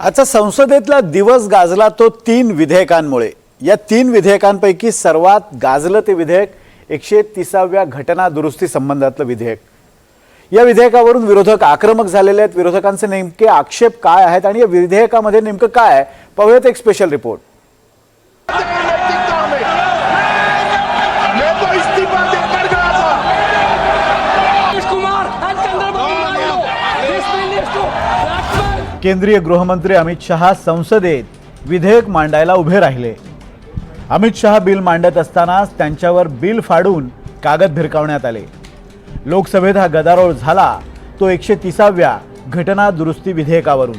आजचा संसदेतला दिवस गाजला तो तीन विधेयकांमुळे. या तीन विधेयकांपैकी सर्वात गाजलं ते विधेयक एकशे तिसाव्या घटना दुरुस्ती संबंधातलं विधेयक. या विधेयकावरून विरोधक आक्रमक झालेले आहेत. विरोधकांचे नेमके आक्षेप काय आहेत आणि या विधेयकामध्ये नेमकं काय आहे? पाहूयात एक स्पेशल रिपोर्ट केंद्रीय गृहमंत्री अमित शहा संसदेत विधेयक मांडायला उभे राहिले. अमित शहा बिल मांडत असतानाच त्यांच्यावर बिल फाडून कागद भिरकावण्यात आले. लोकसभेत हा गदारोळ झाला तो एकशे तिसाव्या घटना दुरुस्ती विधेयकावरून.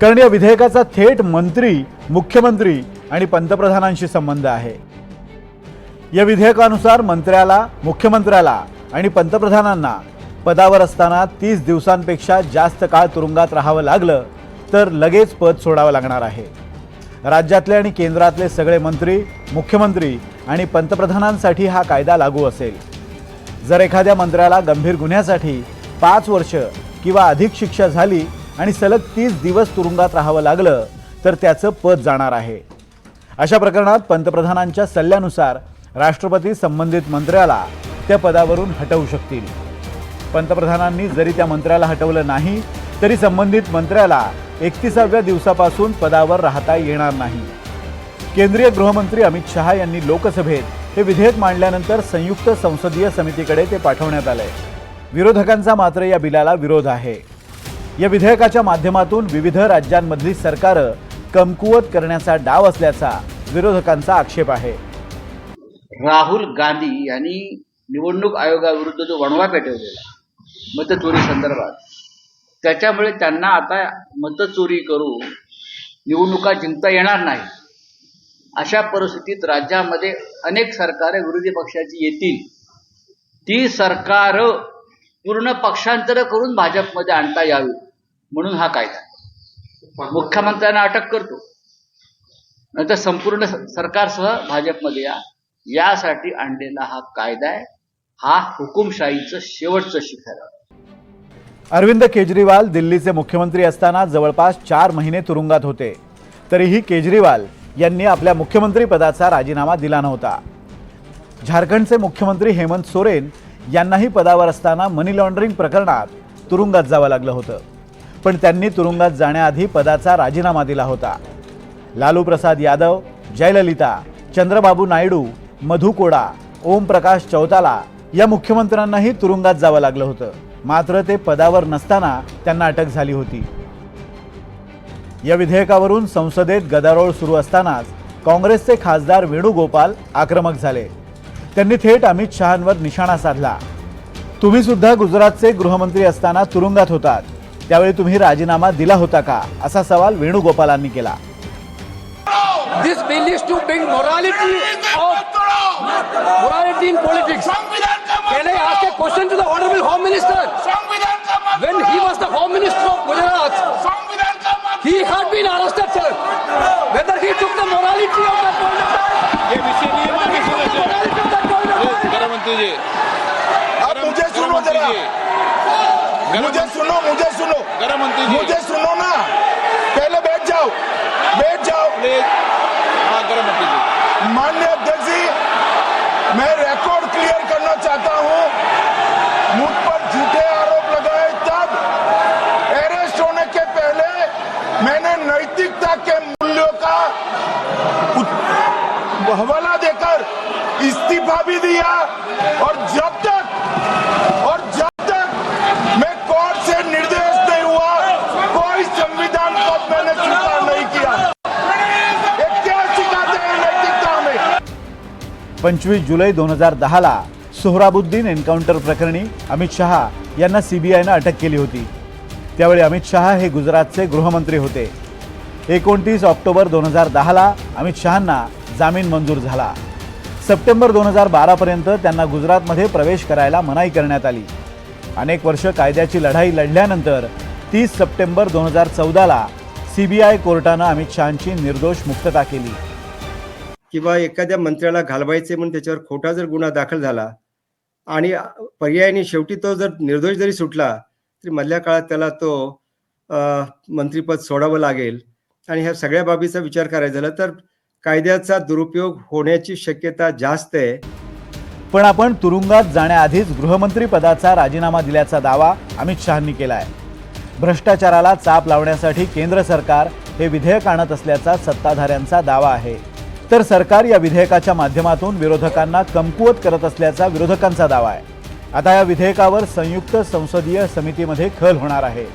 कारण या विधेयकाचा थेट मंत्री मुख्यमंत्री आणि पंतप्रधानांशी संबंध आहे. या विधेयकानुसार मंत्र्याला मुख्यमंत्र्याला आणि पंतप्रधानांना पदावर असताना तीस दिवसांपेक्षा जास्त काळ तुरुंगात राहावं लागलं तर लगेच पद सोडावं लागणार आहे. राज्यातले आणि केंद्रातले सगळे मंत्री मुख्यमंत्री आणि पंतप्रधानांसाठी हा कायदा लागू असेल. जर एखाद्या मंत्र्याला गंभीर गुन्ह्यासाठी पाच वर्ष किंवा अधिक शिक्षा झाली आणि सलग तीस दिवस तुरुंगात राहावं लागलं तर त्याचं पद जाणार आहे. अशा प्रकरणात पंतप्रधानांच्या सल्ल्यानुसार राष्ट्रपती संबंधित मंत्र्याला त्या पदावरून हटवू शकतील. पंतप्रधानांनी जरी त्या मंत्र्याला हटवलं नाही तरी संबंधित मंत्र्याला एकतीसाव्या दिवसापासून पदावर राहता येणार नाही. केंद्रीय गृहमंत्री अमित शहा यांनी लोकसभेत हे विधेयक मांडल्यानंतर संयुक्त संसदीय समितीकडे ते पाठवण्यात आलंय. विरोधकांचा मात्र या बिलाला विरोध आहे. या विधेयकाच्या माध्यमातून विविध राज्यांमधली सरकारं कमकुवत करण्याचा डाव असल्याचा विरोधकांचा आक्षेप आहे. राहुल गांधी यांनी निवडणूक आयोगाविरुद्ध जो वणवा पेटवलेला मतचोरी संदर्भात. त्याच्यामुळे त्यांना आता मतचोरी करू निवडणुका जिंकता येणार नाही. अशा परिस्थितीत राज्यामध्ये अनेक सरकारे विरोधी पक्षाची येतील. ती सरकार पूर्ण पक्षांतर करून भाजपमध्ये आणता यावी म्हणून हा कायदा. मुख्यमंत्र्यांना अटक करतो. नंतर संपूर्ण सरकारसह भाजपमध्ये या. यासाठी आणलेला हा कायदा आहे. हा हुकुमशाहीचं शेवटचं शिखर आहे. अरविंद केजरीवाल दिल्लीचे मुख्यमंत्री असताना जवळपास चार महिने तुरुंगात होते. तरीही केजरीवाल यांनी आपल्या मुख्यमंत्रीपदाचा राजीनामा दिला नव्हता. झारखंडचे मुख्यमंत्री हेमंत सोरेन यांनाही पदावर असताना मनी लॉन्ड्रिंग प्रकरणात तुरुंगात जावं लागलं होतं. पण त्यांनी तुरुंगात जाण्याआधी पदाचा राजीनामा दिला होता. लालू प्रसाद यादव जयललिता चंद्रबाबू नायडू मधु कोडा ओमप्रकाश चौताला या मुख्यमंत्र्यांनाही तुरुंगात जावं लागलं होतं. मात्र ते पदावर नसताना त्यांना अटक झाली होती. या विधेयकावरून संसदेत गदारोळ सुरू असतानाच काँग्रेसचे खासदार वेणुगोपाल आक्रमक झाले. त्यांनी थेट अमित शहांवर निशाणा साधला. तुम्ही सुद्धा गुजरातचे गृहमंत्री असताना तुरुंगात होतात. त्यावेळी तुम्ही राजीनामा दिला होता का? असा सवाल वेणुगोपालांनी केला. This bill is to bring morality of morality in politics. question to the honorable Home Minister? संविधान का मत When he was the Home Minister of Gujarat, संविधान का मत he had been arrested, sir. Whether he took the morality of that point of time, ये विषय नहीं है whether he took the morality of that point of time. गृहमंत्री जी अब मुझे सुनो गृहमंत्री जरा जी मुझे सुनो मुझे सुनो गृहमंत्री जी मुझे सुनो ना पहले बैठ जाओ बैठ जाओ हवाला देकर इस्तीफा भी दिया और जब तक और जब तक मैं कोर्ट से निर्देश नहीं हुआ कोई संविधान पद मैंने स्वीकार नहीं किया। क्या सिखाते हैं नैतिकता में? पंचवीस जुलै दोन हजार दहाला सोहराबुद्दीन एन्काउंटर प्रकरणी अमित शहा यांना सीबीआयनं अटक केली होती. त्यावेळी अमित शहा हे गुजरातचे गृहमंत्री होते. एकोणतीस ऑक्टोबर दोन हजार दहाला अमित शहांना जामीन मंजूर झाला. सप्टेंबर दोन हजार बारापर्यंत त्यांना गुजरातमध्ये प्रवेश करायला मनाई करण्यात आली. अनेक वर्ष कायद्याची लढाई लढल्यानंतर तीस सप्टेंबर दोन हजार चौदाला सी बी आय कोर्टानं अमित शहांची निर्दोष मुक्तता केली. किंवा एखाद्या मंत्र्याला घालवायचे म्हणून त्याच्यावर खोटा जर गुन्हा दाखल झाला आणि पर्यायाने शेवटी तो जर निर्दोष जरी सुटला तरी मधल्या काळात त्याला तो मंत्रीपद सोडावं लागेल. आणि ह्या सगळ्या बाबीचा विचार करायचा झाला तर कायद्याचा दुरुपयोग होण्याची शक्यता जास्त आहे. पण आपण तुरुंगात जाण्याआधीच गृहमंत्री पदाचा राजीनामा दिल्याचा दावा अमित शहांनी केला आहे भ्रष्टाचाराला चाप लावण्यासाठी केंद्र सरकार हे विधेयक आणत असल्याचा सत्ताधाऱ्यांचा दावा आहे. तर सरकार या विधेयकाच्या माध्यमातून विरोधकांना कमकुवत करत असल्याचा विरोधकांचा दावा आहे. आता या विधेयकावर संयुक्त संसदीय समितीमध्ये खल होणार आहे.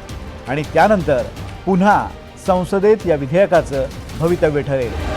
आणि त्यानंतर पुन्हा संसदेत या विधेयकाचं भवितव्य ठरेल.